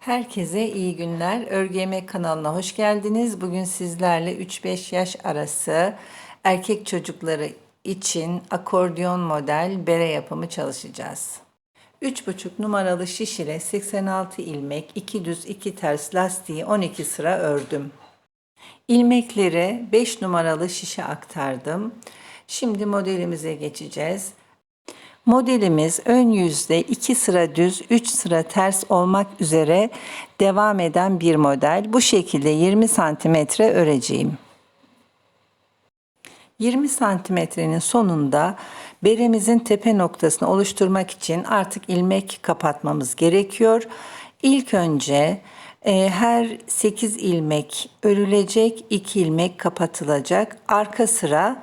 Herkese iyi günler. Örgü Yemek kanalına hoş geldiniz. Bugün sizlerle 3-5 yaş arası erkek çocukları için akordeon model bere yapımı çalışacağız. 3,5 numaralı şiş ile 86 ilmek, 2 düz 2 ters lastiği 12 sıra ördüm. İlmekleri 5 numaralı şişe aktardım. Şimdi modelimize geçeceğiz. Modelimiz ön yüzde 2 sıra düz, 3 sıra ters olmak üzere devam eden bir model. Bu şekilde 20 santimetre öreceğim. 20 santimetrenin sonunda beremizin tepe noktasını oluşturmak için artık ilmek kapatmamız gerekiyor. İlk önce e, her 8 ilmek örülecek, 2 ilmek kapatılacak. Arka sıra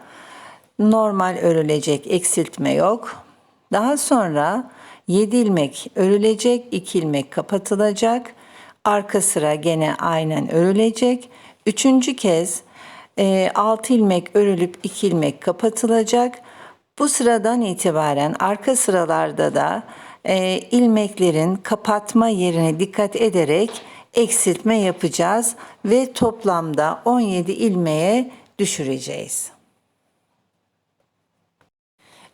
normal örülecek, eksiltme yok. Daha sonra 7 ilmek örülecek, 2 ilmek kapatılacak. Arka sıra gene aynen örülecek. Üçüncü kez 6 ilmek örülüp 2 ilmek kapatılacak. Bu sıradan itibaren arka sıralarda da e, ilmeklerin kapatma yerine dikkat ederek eksiltme yapacağız ve toplamda 17 ilmeğe düşüreceğiz.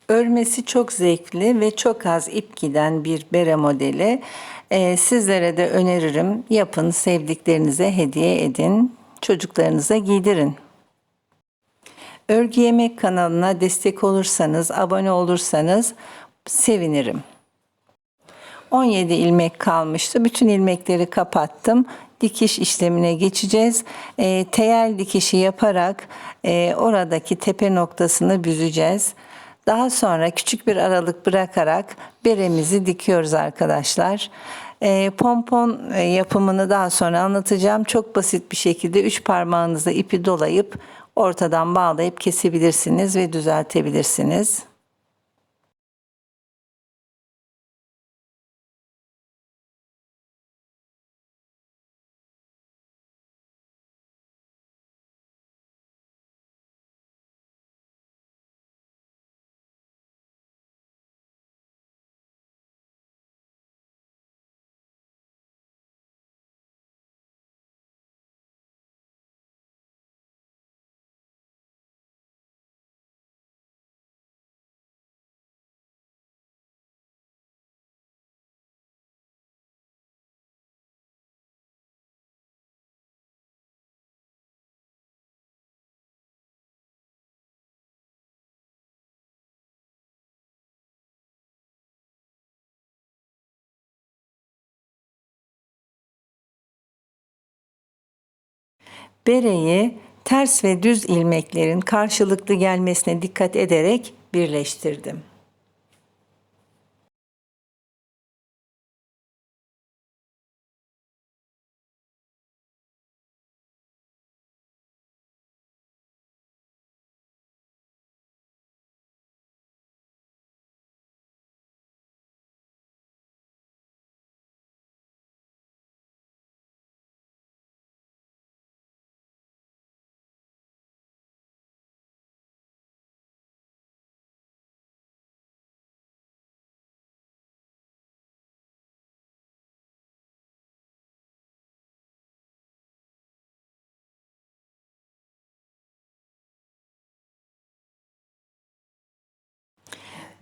Örmesi çok zevkli ve çok az ip giden bir bere modeli. Ee, sizlere de öneririm. Yapın, sevdiklerinize hediye edin, çocuklarınıza giydirin. Örgü Yemek kanalına destek olursanız, abone olursanız sevinirim. 17 ilmek kalmıştı. Bütün ilmekleri kapattım. Dikiş işlemine geçeceğiz. E, teyel dikişi yaparak e, oradaki tepe noktasını büzeceğiz. Daha sonra küçük bir aralık bırakarak beremizi dikiyoruz arkadaşlar. E, pompon yapımını daha sonra anlatacağım. Çok basit bir şekilde üç parmağınızla ipi dolayıp ortadan bağlayıp kesebilirsiniz ve düzeltebilirsiniz. Bereyi ters ve düz ilmeklerin karşılıklı gelmesine dikkat ederek birleştirdim.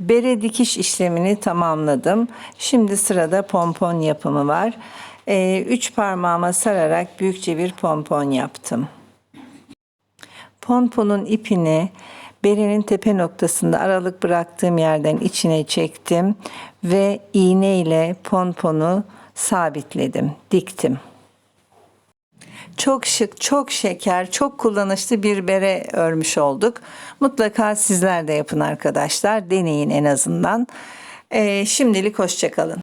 Bere dikiş işlemini tamamladım. Şimdi sırada pompon yapımı var. Ee, üç parmağıma sararak büyükçe bir pompon yaptım. Pomponun ipini berenin tepe noktasında aralık bıraktığım yerden içine çektim ve iğne ile pomponu sabitledim, diktim. Çok şık, çok şeker, çok kullanışlı bir bere örmüş olduk. Mutlaka sizler de yapın arkadaşlar. Deneyin en azından. Ee, şimdilik hoşçakalın.